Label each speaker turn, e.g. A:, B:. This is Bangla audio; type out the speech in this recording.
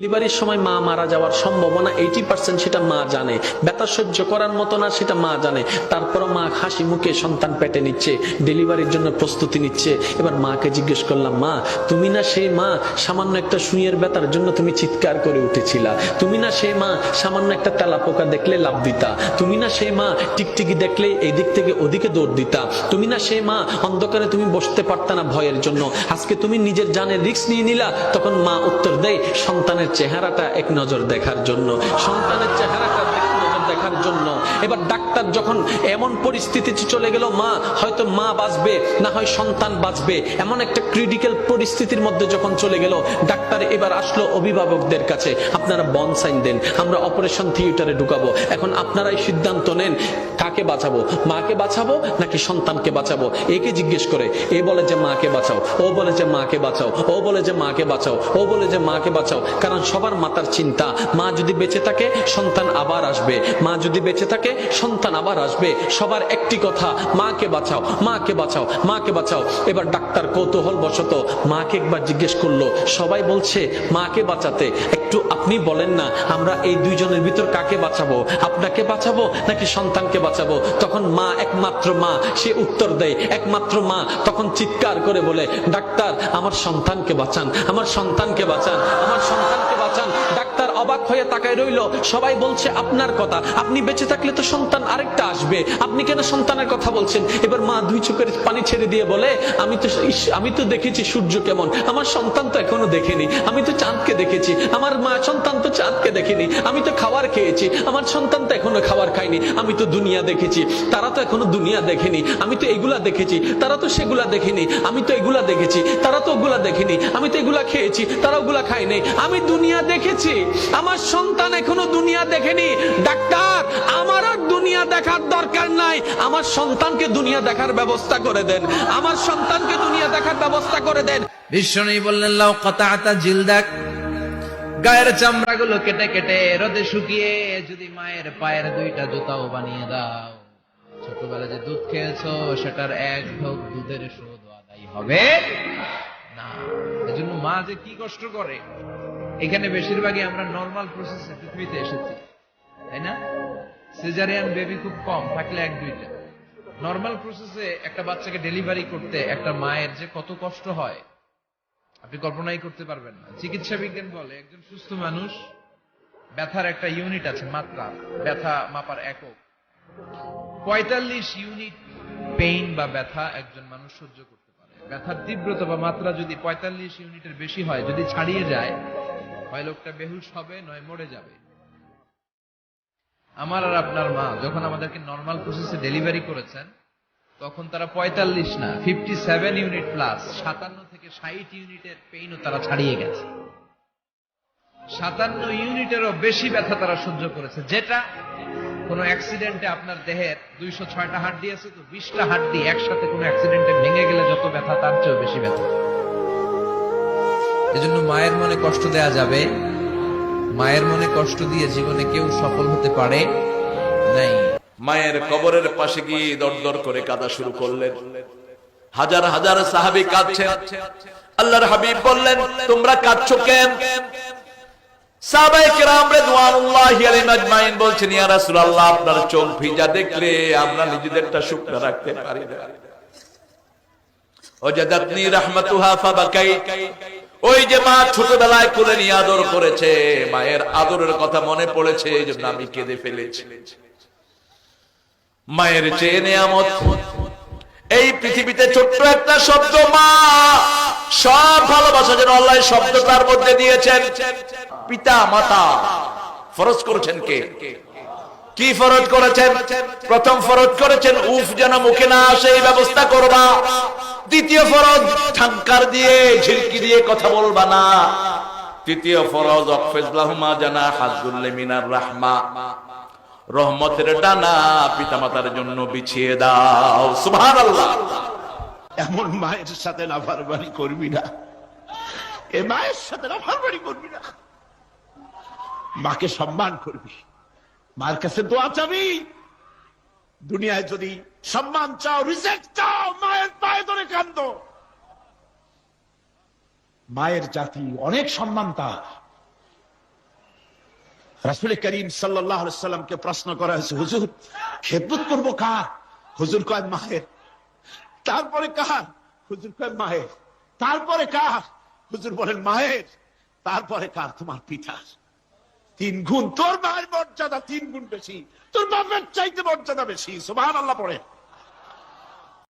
A: ডেলিভারির সময় মা মারা যাওয়ার সম্ভাবনা এইটি পার্সেন্ট সেটা মা জানে। ব্যথা সহ্য করার মতো না সেটা মা জানে। তারপরও মা হাসি মুখে সন্তান পেটে নিচ্ছে, ডেলিভারির জন্য প্রস্তুতি নিচ্ছে। এবার মাকে জিজ্ঞেস করলাম, মা, তুমি না সেই মা, সামান্য একটা সুইয়ের ব্যথার জন্য তুমি চিৎকার করে উঠেছিলা। তুমি না সেই মা, সামান্য একটা তেলা পোকা দেখলে লাভ দিতা। তুমি না সেই মা, টিকটিকি দেখলে এই দিক থেকে ওদিকে দৌড় দিতা। তুমি না সেই মা, অন্ধকারে তুমি বসতে পারতা না ভয়ের জন্য। আজকে তুমি নিজের জানের রিক্স নিয়ে নিলা, তখন মা উত্তর দেয়, সন্তানের চেহারাটা এক নজর দেখার জন্য। সন্তানের চেহারাটা দেখার জন্য। এবার ডাক্তার যখন এমন পরিস্থিতিতে চলে গেল, মা, হয়তো মা বাঁচবে, না হয় সন্তান বাঁচবে, এমন একটা ক্রিটিক্যাল পরিস্থিতির মধ্যে যখন চলে গেল, ডাক্তার এবার আসলো অভিভাবকদের কাছে। আপনারা বন সাইন দেন, আমরা অপারেশন থিয়েটারে ঢুকাবো। এখন আপনারাই সিদ্ধান্ত নেন, কাকে বাঁচাবো? মাকে বাঁচাবো, নাকি সন্তানকে বাঁচাবো? একে জিজ্ঞেস করে, এ বলে যে মাকে বাঁচাও, ও বলে যে মাকে বাঁচাও, ও বলে যে মাকে বাঁচাও, ও বলে যে মাকে বাঁচাও। কারণ সবার মাতার চিন্তা, মা যদি বেঁচে থাকে, সন্তান আবার আসবে। মা যদি বেঁচে থাকে, সন্তান আবার আসবে। সবার একটি কথা, মাকে বাঁচাও মাকে বাঁচাও মাকে বাঁচাও। এবার ডাক্তার কৌতূহল বশত মাকে একবার জিজ্ঞেস করল, সবাই বলছে, মাকে বাঁচাতে। একটু আপনি বলেন না, আমরা এই দুইজনের ভিতর কাকে বাঁচাবো? আপনাকে বাঁচাবো নাকি সন্তানকে বাঁচাবো? তখন মা, একমাত্র মা, সে উত্তর দেয়, একমাত্র মা। তখন চিৎকার করে বলে, ডাক্তার, আমার সন্তানকে বাঁচান, আমার সন্তানকে বাঁচান, আমার সন্তানকে অবাক হয়ে তাকায় রইল। সবাই বলছে, আপনার কথা। আপনি বেঁচে থাকলে তো সন্তান আরেকটা আসবে। আপনি কেন সন্তানের কথা বলছেন? এবার মা দুই চোখের পানি ছেড়ে দিয়ে বলে, আমি তো আমি তো দেখেছি সূর্য কেমন। আমার সন্তান তো এখনও দেখেনি। আমি তো চাঁদকে দেখেছি। আমার মা সন্তান তো চাঁদকে দেখেনি। আমি তো খাবার খেয়েছি। আমার সন্তান তো এখনও খাবার খায়নি। আমি তো দুনিয়া দেখেছি। তারা তো এখনও দুনিয়া দেখেনি। আমি তো এগুলা দেখেছি। তারা তো সেগুলা দেখেনি। আমি তো এগুলা দেখেছি। তারা তো ওগুলা দেখেনি। আমি তো এগুলা খেয়েছি। তারা ওগুলা খায় নাই। আমি দুনিয়া দেখেছি। আমার সন্তান এখনও দুনিয়া দেখেনি। ডাক্তার, আমার আর দুনিয়া দেখার দরকার নাই। আমার সন্তানকে দুনিয়া দেখার ব্যবস্থা করে দেন। আমার সন্তানকে দুনিয়া দেখার ব্যবস্থা করে দেন।
B: বিশ্বনী বললেন, লাউ কতাআতা জিলদাক। গায়ের চামড়াগুলো কেটে কেটে রোদে শুকিয়ে যদি মায়ের পায়ের দুইটা জুতাও বানিয়ে দাও। ছোটবেলা যে দুধ খেয়েছো, সেটার এক ঢোক দুধের শোধ আদায় হবে না। এজন্য মা যে কি কষ্ট করে? এখানে বেশিরভাগই আমরা নর্মাল প্রসেসে পৃথিবীতে এসেছি, তাই না? সিজারিয়ান বেবি খুব কম, থাকলে এক দুইটা। নর্মাল প্রসেসে একটা বাচ্চাকে ডেলিভারি করতে একটা মায়ের যে কত কষ্ট হয়, আপনি কল্পনাই করতে পারবেন না। চিকিৎসা বিজ্ঞান বলে, একজন সুস্থ মানুষ, ব্যথার একটা ইউনিট আছে মাত্রা, ব্যথা মাপার একক। পঁয়তাল্লিশ ইউনিট পেইন বা ব্যথা একজন মানুষ সহ্য করতে পারে। ব্যথার তীব্রতা বা মাত্রা যদি পঁয়তাল্লিশ ইউনিটের বেশি হয়, যদি ছাড়িয়ে যায় হয় লোকটা বেহুশ হবে, নয় মরে যাবে। আমার আর আপনার মা যখন আমাদেরকে নর্মাল প্রসেসে ডেলিভারি করেছেন, তখন তারা পঁয়তাল্লিশ না ফিফটি সেভেন ইউনিট প্লাস সাতান্ন থেকে ষাট ইউনিটের পেইনও তারা ছাড়িয়ে গেছে। সাতান্ন ইউনিটেরও বেশি ব্যথা তারা সহ্য করেছে, যেটা কোন অ্যাক্সিডেন্টে আপনার দেহের দুইশো ছয়টা হাড্ডি আছে তো বিশটা হাড্ডি একসাথে কোনো অ্যাক্সিডেন্টে ভেঙে গেলে যত ব্যথা, তার চেয়েও বেশি ব্যথা। এজন্য মায়ের মনে কষ্ট দেয়া যাবে। মায়ের মনে কষ্ট দিয়ে জীবনে কেউ সফল হতে পারে নাই।
C: মায়ের কবরের পাশে গিয়ে দর দর করে কাঁদা শুরু করলেন। হাজার হাজার সাহাবি কাঁদছেন। আল্লাহর হাবিব বললেন, তোমরা কাঁদছো কেন? আপনার আমরা ওই যে মা ছোটবেলায় কোলে নিয়ে আদর করেছে, মায়ের আদরের কথা মনে পড়েছে, এই জন্য আমি কেঁদে ফেলেছি। মায়ের চেয়ে নেয়ামত। এই পৃথিবীতে ছোট্ট একটা শব্দ মা, সব ভালোবাসা যেন আল্লাহ শব্দ তার মধ্যে দিয়েছেন। পিতা, মাতা, ফরজ করেছেন কে? কি ফরজ করেছেন? প্রথম ফরজ করেছেন, উফ যেন মুখে না আসে এই ব্যবস্থা করবা। দ্বিতীয় ফরজ, ঠাঙ্কার দিয়ে ঝিলকি দিয়ে কথা বলবা না। তৃতীয় ফরজ অফেজলাহুমা জানা হাজুল্লে মিনার রাহমা। রহমতের ডানা পিতামাতার জন্য বিছিয়ে দাও আল্লাহ
D: এমন মায়ের সাথে নাফারবানি করবি না। এ মায়ের সাথে নাফারবানি করবি না। মাকে সম্মান করবি। মার কাছে দোয়া চাবি। দুনিয়ায় যদি সম্মান চাও, রিজেক্ট চাও কান্দ মায়ের জাতি অনেক সম্মান তার। রাসুল করিম সাল্লামকে প্রশ্ন করা হয়েছে, হুজুর, খেদমত করব কার? হুজুর কয়, মায়ের। তারপরে কার? হুজুর কয়, মায়ের। তারপরে কার? হুজুর বলেন, মায়ের। তারপরে কার? তোমার পিতার। তিন গুণ। তোর মায়ের মর্যাদা তিন গুণ বেশি। তোর বাপের চাইতে মর্যাদা বেশি। সুবহান আল্লাহ পড়ে।